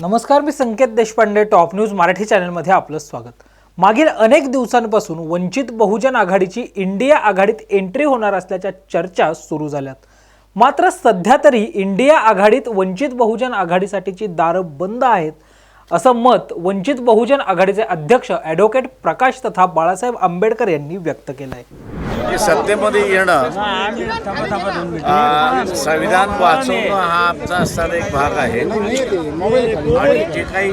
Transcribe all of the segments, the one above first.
नमस्कार मी Sanket Deshpande top news Marathi चॅनलमध्ये आपलं स्वागत. मागील अनेक दिवसांपासून वंचित बहुजन आघाडीची इंडिया आघाडीत एंट्री होणार असल्याच्या चर्चा सुरू झाल्यात. मात्र सध्या तरी इंडिया आघाडीत वंचित बहुजन आघाडीसाठीची दारं बंद आहेत असं मत वंचित बहुजन आघाडीचे अध्यक्ष ॲडव्होकेट प्रकाश तथा बाळासाहेब आंबेडकर यांनी व्यक्त केलं आहे की सत्तेमध्ये येणं संविधान वाचवणं हा आमचा असणारा एक भाग आहे. आणि जे काही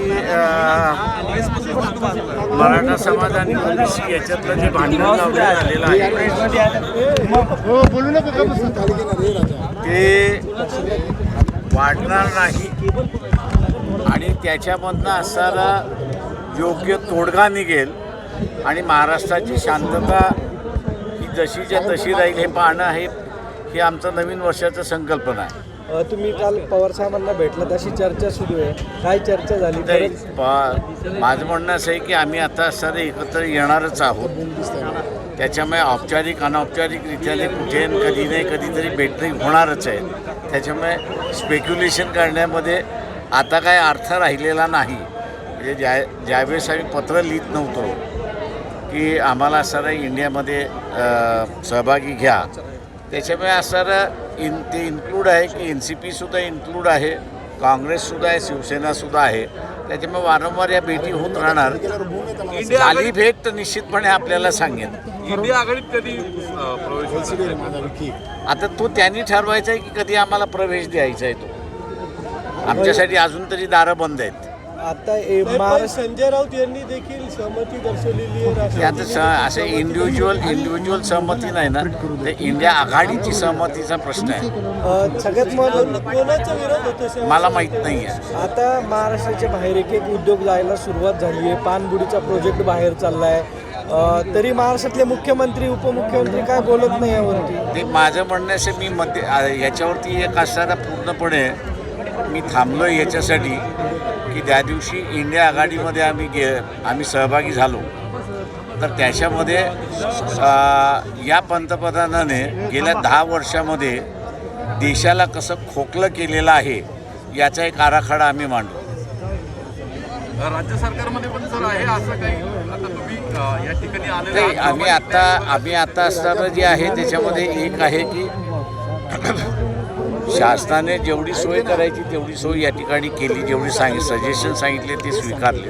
मराठा समाज आणि ओबीसी याच्यातलं जे भांडण झालेलं आहे ते वाढणार नाही. आणि त्याच्यामधनं असणारा योग्य तोडगा निघेल आणि महाराष्ट्राची शांतता ही जशीच्या तशी राहील हे पाहणं हे ही आमचं नवीन वर्षाचं संकल्पना आहे. अ, तुम्ही काल पवार साहेबांना भेटलात अशी चर्चा सुरू आहे. काय चर्चा झाली? नाही, खरंच पा- माझं म्हणणं असं आहे की आम्ही आता असणारे एकत्र येणारच आहोत. त्याच्यामुळे औपचारिक अनौपचारिकरित्याने कुठे न कधी नाही कधीतरी भेटणी होणारच आहे. त्याच्यामुळे स्पेक्युलेशन करण्यामध्ये आता काय अर्थ राहिलेला नाही. म्हणजे ज्या ज्यावेळेस आम्ही पत्र लिहित नव्हतो की आम्हाला असणारं इंडियामध्ये सहभागी घ्या. त्याच्यामुळे असणारं इन ते इन्क्लूड आहे की एन सी पीसुद्धा इन्क्लूड आहे काँग्रेससुद्धा आहे शिवसेनासुद्धा आहे. त्याच्यामुळे वारंवार या भेटी होत राहणार. झाली भेट तर निश्चितपणे आपल्याला सांगेन. इंडिया आघाडीत कधी प्रवेश? आता तो त्यांनी ठरवायचा आहे की कधी आम्हाला प्रवेश द्यायचा आहे तो. आमच्यासाठी अजून तरी दारं बंद आहेत. आता संजय राऊत यांनी देखील सहमती दर्शवलेली आहे ते आता स असं इंडिव्हिज्युअल इंडिव्हिज्युअल सहमती नाही ना? ते इंडिया आघाडीची सहमतीचा प्रश्न आहे. सगळ्यात कोणाचा विरोध होतो मला माहीत नाही आहे आता महाराष्ट्राच्या बाहेर एक एक उद्योग जायला सुरुवात झाली आहे. पानबुडीचा प्रोजेक्ट बाहेर चाललाय. तरी महाराष्ट्रातले मुख्यमंत्री उपमुख्यमंत्री काय बोलत नाही यावरती? ते माझं म्हणणं असं मी मध्ये याच्यावरती एक असणारा पूर्णपणे मी थांबलो याच्यासाठी की त्या दिवशी इंडिया आघाडीमध्ये आम्ही गे आम्ही सहभागी झालो तर त्याच्यामध्ये या पंतप्रधानाने गेल्या दहा वर्षामध्ये देशाला कसं खोकलं केलेलं आहे याचा एक आराखडा आम्ही मांडलो राज्य सरकारमध्ये पण सर आहे असं काही आता तुम्ही अ, या ठिकाणी. आम्ही आता आम्ही आता असणारं जे आहे त्याच्यामध्ये एक आहे की शासनाने जेवढी सोय करायची तेवढी सोय या ठिकाणी केली जेवढी सांग सजेशन सांगितले ते स्वीकारले.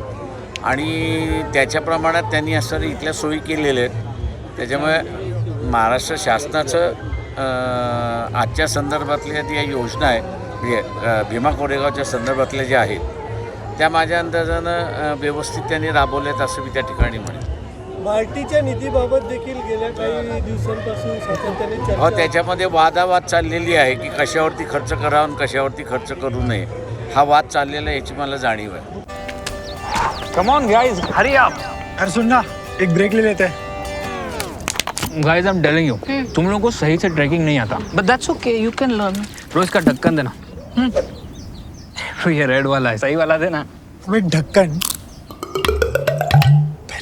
आणि त्याच्या प्रमाणात त्यांनी असं इथल्या सोयी केलेल्या आहेत. त्याच्यामुळे महाराष्ट्र शासनाचं आजच्या संदर्भातल्या ज्या योजना आहे म्हणजे भीमा कोरेगावच्या संदर्भातल्या ज्या आहेत त्या माझ्या अंदाजानं व्यवस्थित त्यांनी राबवल्यात असं मी त्या ठिकाणी म्हणेन. मार्टीच्या निधीबाबत देखील गेल्या काही दिवसांपासून सातत्याने हो चर्चा त्याच्यामध्ये वादावाद चाललेली आहे की कशावरती खर्च करावा आणि कशावरती खर्च करू नये. हा वाद चाललेला आहे याची मला जाणीव आहे. कम ऑन गाइस हरी आप अरे सुन ना एक ब्रेक ले लेते. हैं guys I am telling you तुम लोगों को सही से ट्रैकिंग नहीं आता. But that's okay you can learn रोज का ढक्कन देना. हम्म। ये रेड वाला है सही वाला देना. अबे ढक्कन?